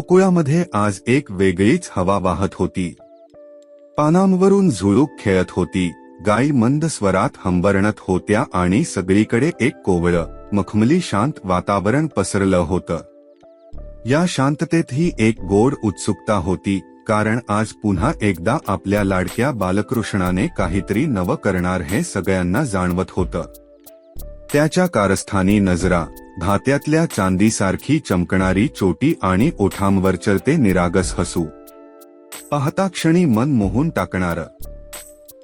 गोकुळामध्ये आज एक वेगळीच हवा वाहत होती. पानांवरून झुळूक खेळत होती. गायी मंद स्वरात हंबरणत होत्या आणि सगळीकडे एक कोवळं मखमली शांत वातावरण पसरलं होतं. या शांततेतही एक गोड उत्सुकता होती कारण आज पुन्हा एकदा आपल्या लाडक्या बालकृष्णाने काहीतरी नवं करणार हे सगळ्यांना जाणवत होतं. त्याच्या कारस्थानी नजरा धात्यातल्या चांदीसारखी चमकणारी चोटी आणि ओठांवर ते निरागस हसू. पाहता क्षणी मन मोहून टाकणार.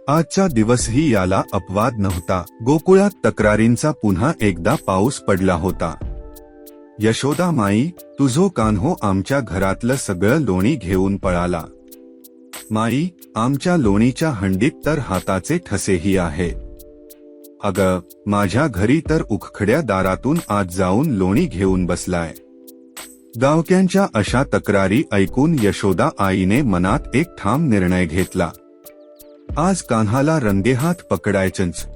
आजचा दिवसही याला अपवाद नव्हता. गोकुळात तक्रारींचा पुन्हा एकदा पाऊस पडला होता. यशोदा माई तुझो कान्हो आमच्या घरातलं सगळं लोणी घेऊन पळाला. माई आमच्या लोणीच्या हंडीत तर हाताचे ठसेही आहे. अग माझ्या घरी तर उखखड्या दारातून आज जाऊन लोणी घेऊन बसलाय. गावक्यांच्या अशा तक्रारी ऐकून यशोदा आईने मनात एक ठाम निर्णय घेतला. आज कान्हाला रंगेहात पकडायचंच.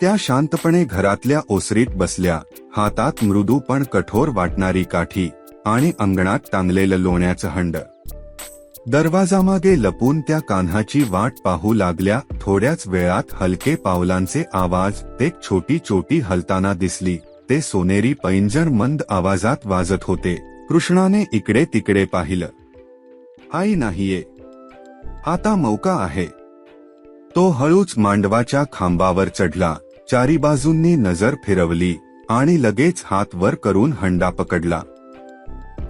त्या शांतपणे घरातल्या ओसरीत बसल्या हातात मृदू पण कठोर वाटणारी काठी आणि अंगणात टांगलेलं लोण्याचं हंड. दरवाजामागे लपून त्या कान्हाची वाट पाहू लागल्या थोड्याच वेळात हलके पावलांचे आवाज ते छोटी छोटी हलताना दिसली ते सोनेरी पैंजण मंद आवाजात वाजत होते. कृष्णाने इकडे तिकडे पाहिलं. आई नाहीये. आता मौका आहे. तो हळूच मांडवाच्या खांबावर चढला. चारी बाजूंनी नजर फिरवली आणि लगेच हात वर करून हंडा पकडला.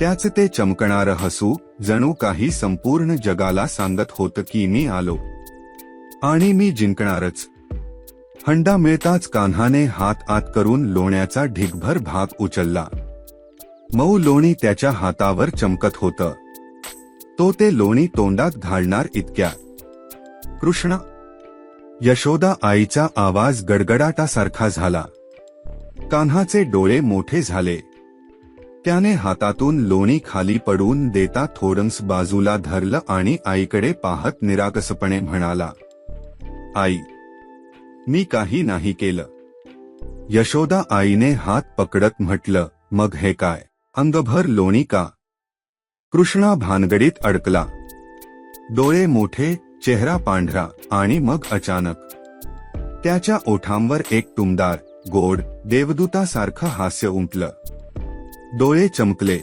त्याच ते चमकणारं हसू जणू काही संपूर्ण जगाला सांगत होतं की मी आलो. आणि मी जिंकणारच. हंडा मिळताच कान्हाने हात आत करून लोण्याचा ढिगभर भाग उचलला. मऊ लोणी त्याच्या हातावर चमकत होतं. तो ते लोणी तोंडात घालणार इतक्या. कृष्णा! यशोदा आईचा आवाज गडगडाटासारखा झाला. कान्हाचे डोळे मोठे झाले. त्याने हातातून लोणी खाली पडून देता थोडंस बाजूला धरलं आणि आईकडे पाहत निराकसपणे म्हणाला आई मी काही नाही केलं. यशोदा आईने हात पकडत म्हटलं मग हे काय? अंगभर लोणी का? कृष्णा भानगडीत अडकला. डोळे मोठे चेहरा पांढरा आणि मग अचानक. त्याच्या ओठांवर एक टुमदार गोड देवदूतासारखं हास्य उमटलं. डोळे चमकले.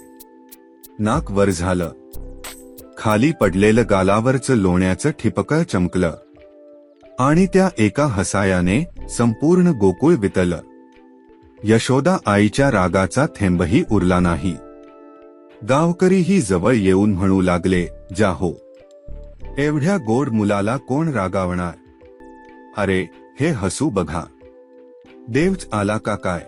नाक वर झालं. खाली पडलेलं गालावरचं लोण्याचं ठिपकं चमकलं. आणि त्या एका हसायाने संपूर्ण गोकुळ वितलं. यशोदा आईच्या रागाचा थेंबही उरला नाही. गावकरीही जवळ येऊन म्हणू लागले जाहो. एवढ्या गोड मुलाला कोण रागावणार? अरे हे हसू बघा. देवच आला का काय?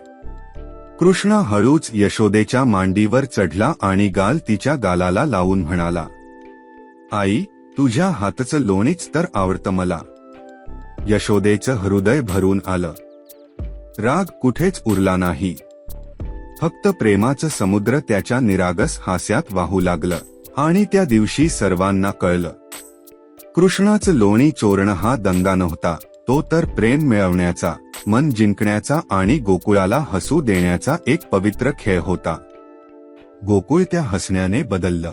कृष्ण हळूच यशोदेच्या मांडीवर चढला आणि गाल तिच्या गालाला लावून म्हणाला आई तुझ्या हातचं लोणीच तर आवडतं मला. यशोदेचं हृदय भरून आलं. राग कुठेच उरला नाही. फक्त प्रेमाचं समुद्र त्याच्या निरागस हास्यात वाहू लागलं आणि त्या दिवशी सर्वांना कळलं. कृष्णाचं लोणी चोरणं हा दंगा नव्हता तो तर प्रेम मिळवण्याचा. मन जिंकण्याचा आणि गोकुळाला हसू देण्याचा एक पवित्र खेळ होता. गोकुळ त्या हसण्याने बदललं.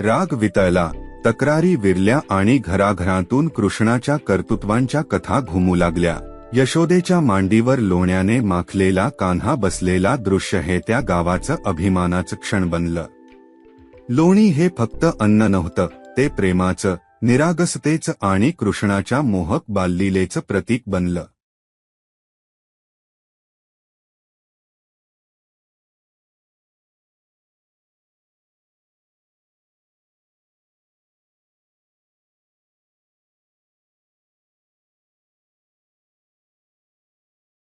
राग वितळला तक्रारी विरल्या आणि घराघरातून कृष्णाच्या कर्तृत्वांच्या कथा घुमू लागल्या. यशोदेच्या मांडीवर लोण्याने माखलेला कान्हा बसलेला दृश्य हे त्या गावाचं अभिमानाचं क्षण बनलं. लोणी हे फक्त अन्न नव्हतं ते प्रेमाचं निरागसतेचं आणि कृष्णाच्या मोहक बाललीलेचं प्रतीक बनलं.